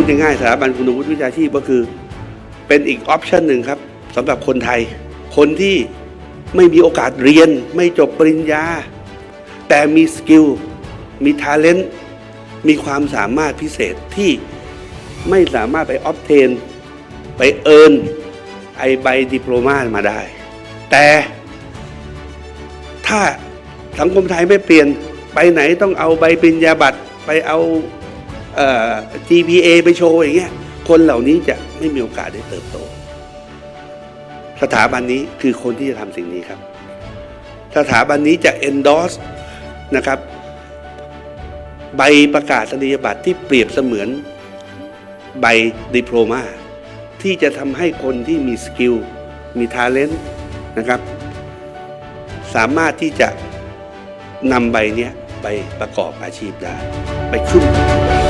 ดง่ายๆสถาบันคุณวุฒิวิชาชีพก็คือ เป็นอีกออปชันหนึ่งครับสำหรับคนไทย คนที่ไม่มีโอกาสเรียน ไม่จบปริญญา แต่มีสกิลมีท a เลนต์มีความสามารถพิเศษที่ไม่สามารถไปออ t เทน ไปเอินไอใบดิโลมามาได้ แต่ถ้าสังคมไทยไม่เปลี่ยนไปไหนต้องเอาใบปริญญาบัตรไปเอา GPA ไปโชว์อย่างเงี้ยคนเหล่านี้จะไม่มีโอกาสได้เติบโต สถาบันนี้คือคนที่จะทำสิ่งนี้ครับ สถาบันนี้จะ endorse นะครับ ใบประกาศนียบัตรที่เปรียบเสมือนใบดิโพมาที่จะทำให้คนที่มีสกิลมีท a เลนต์นะครับ สามารถที่จะนำใบเนี้ยไปประกอบอาชีพได้ ไปขึ้น